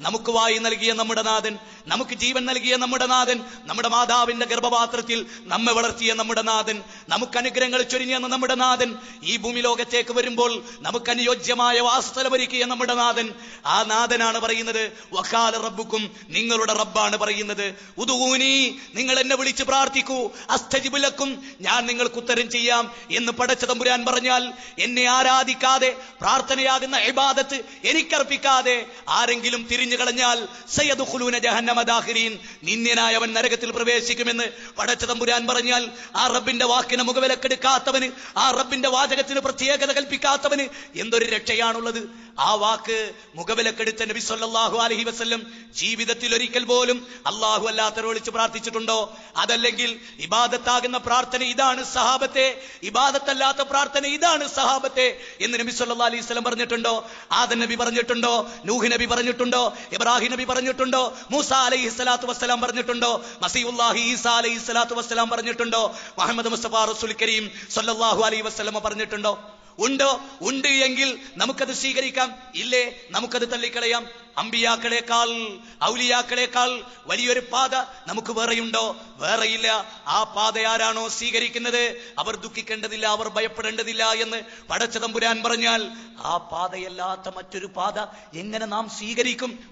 നമുക്ക് വായി നൽകിയ നമ്മുടെ നാഥൻ നമുക്ക് ജീവൻ നൽകിയ നമ്മുടെ നാഥൻ നമ്മുടെ മാതാവിന്റെ ഗർഭപാത്രത്തിൽ നമ്മെ വളർത്തിയ നമ്മുടെ നാഥൻ നമുക്ക് അനുഗ്രഹങ്ങൾ ചൊരിഞ്ഞ നമ്മുടെ നാഥൻ ഈ ഭൂമി ലോകത്തേക്ക് വരുമ്പോൾ നമുക്ക് അനുയോജ്യമായ വാസസ്ഥലമൊരുക്കിയ നമ്മുടെ നാഥൻ. ആ നാഥനാണ് പറയുന്നത് വക്കാല റബ്ബുക്കും നിങ്ങളുടെ റബ്ബാണ് പറയുന്നത്. ഉദൂനി നിങ്ങൾ എന്നെ വിളിച്ച് പ്രാർത്ഥിക്കൂ. അസ്തജിബുലക്കും ഞാൻ നിങ്ങൾക്ക് ഉത്തരം ചെയ്യാം. എന്ന് പടച്ച തമ്പുരാൻ പറഞ്ഞാൽ എന്നെ ആരാധിക്കാതെ പ്രാർത്ഥനയാകുന്ന ഇബാദത്ത് എനിക്കർപ്പിക്കാതെ ആരെങ്കിലും തിരിഞ്ഞു കളഞ്ഞാൽ സയ്യദുഖുലൂന ജഹന്നമ നിന്ദ്യനായവൻ നരകത്തിൽ പ്രവേശിക്കുമെന്ന് പടച്ച തമ്പുരാൻ പറഞ്ഞാൽ ആ റബ്ബിന്റെ വാക്കിന് മുഖവിലക്കെടുക്കാത്തവന് ആ റബ്ബിന്റെ വാചകത്തിന് പ്രത്യേകത കൽപ്പിക്കാത്തവന് എന്തൊരു രക്ഷയാണുള്ളത്. ആ വാക്ക് മുഖവിലക്കെടുത്ത നബി സല്ലാഹു അലഹി വസല്ലം ജീവിതത്തിൽ ഒരിക്കൽ പോലും അള്ളാഹു അല്ലാത്തവരെ വിളിച്ച് പ്രാർത്ഥിച്ചിട്ടുണ്ടോ? അതല്ലെങ്കിൽ ഇബാദത്താകുന്ന പ്രാർത്ഥന ഇതാണ് സഹാബത്തെ ഇബാദത്തല്ലാത്ത പ്രാർത്ഥന ഇതാണ് സഹാബത്തെ എന്ന് നബി സല്ലാ അലൈഹി വസല്ലം പറഞ്ഞിട്ടുണ്ടോ? ആദൻ നബി പറഞ്ഞിട്ടുണ്ടോ? നൂഹ് നബി പറഞ്ഞിട്ടുണ്ടോ? ഇബ്രാഹിം നബി പറഞ്ഞിട്ടുണ്ടോ? മൂസ അലൈഹി സ്വലാത്തു വസ്സലാം പറഞ്ഞിട്ടുണ്ടോ? മസീഉല്ലാഹി വസ്സലാം പറഞ്ഞിട്ടുണ്ടോ? മുഹമ്മദ് മുസ്തഫ റസൂൽ കരീം സല്ലല്ലാഹു അലൈഹി വസല്ലം പറഞ്ഞിട്ടുണ്ടോ? ഉണ്ടോ? ഉണ്ട് എങ്കിൽ നമുക്കത് സ്വീകരിക്കാം. ഇല്ലേ? നമുക്കത് തള്ളിക്കളയാം. അമ്പിയാക്കളെക്കാൾ ഔലിയാക്കളെക്കാൾ വലിയൊരു പാത നമുക്ക് വേറെയുണ്ടോ? വേറെയില്ല. ആ പാത ആരാണോ സ്വീകരിക്കുന്നത്? അവർ ദുഃഖിക്കേണ്ടതില്ല അവർ ഭയപ്പെടേണ്ടതില്ല എന്ന് പടച്ചതമ്പുരാൻ പറഞ്ഞാൽ ആ പാതയല്ലാത്ത മറ്റൊരു പാത എങ്ങനെ നാം സ്വീകരിക്കും?